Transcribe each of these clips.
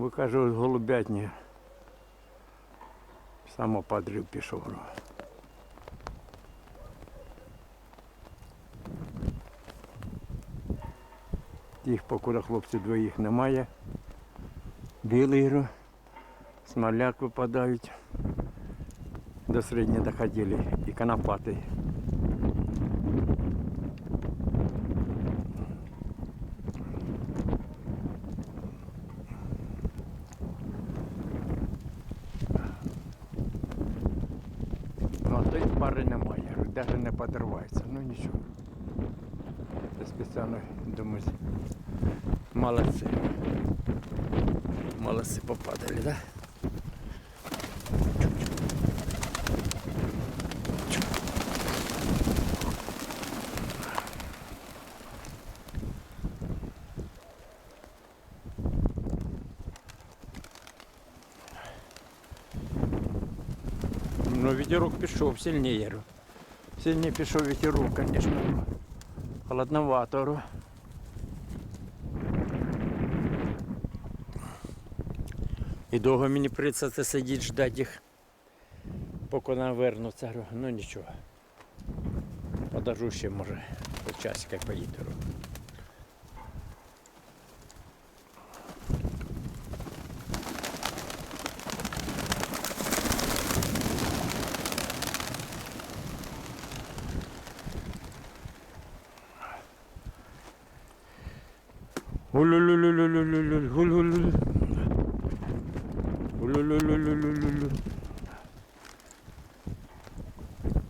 Ви кажу, голубятні. Самоподрив пішов. Тих, покуда хлопців двоїх немає. Білий гро, смоляк випадають. До середньої доходили і конопатий. Пари немає, навіть не подривається. Ну нічого. Це спеціально думаю. Молодці. Молодці попадали, да? Ну, ветерок пішов сильніше. Сильніше пішов ветерок, звісно. Холодновато. І довго мені прийдеться сидіти, ждати їх, поки навернуться. Говорю, Ну нічого. Подожду ще, може, по часика поїду. Гуль-гуль-гуль-гуль-гуль-гуль. Гуль-гуль-гуль-гуль-гуль.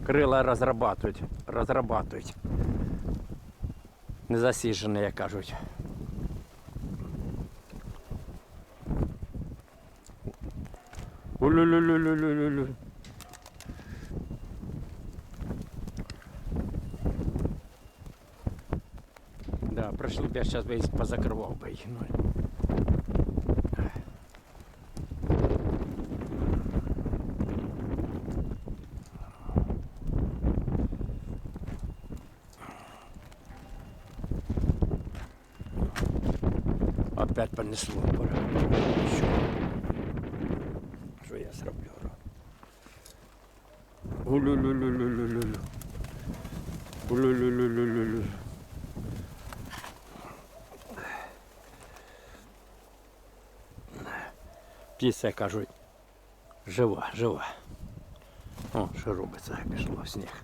Крила розрабатують, розрабатують. Незасіжене, як кажуть. Улюлюлюлюлюлюлю. Да, пришли б я сейчас бы их позакрывал бы их. Ну. Опять понесло. Пора. Що? Що я зроблю? Улю-лю-лю-лю-лю-лю. Улю-лю-лю-лю-лю-лю. Птиця кажуть, жива, жива. О, що робиться, пішло сніг.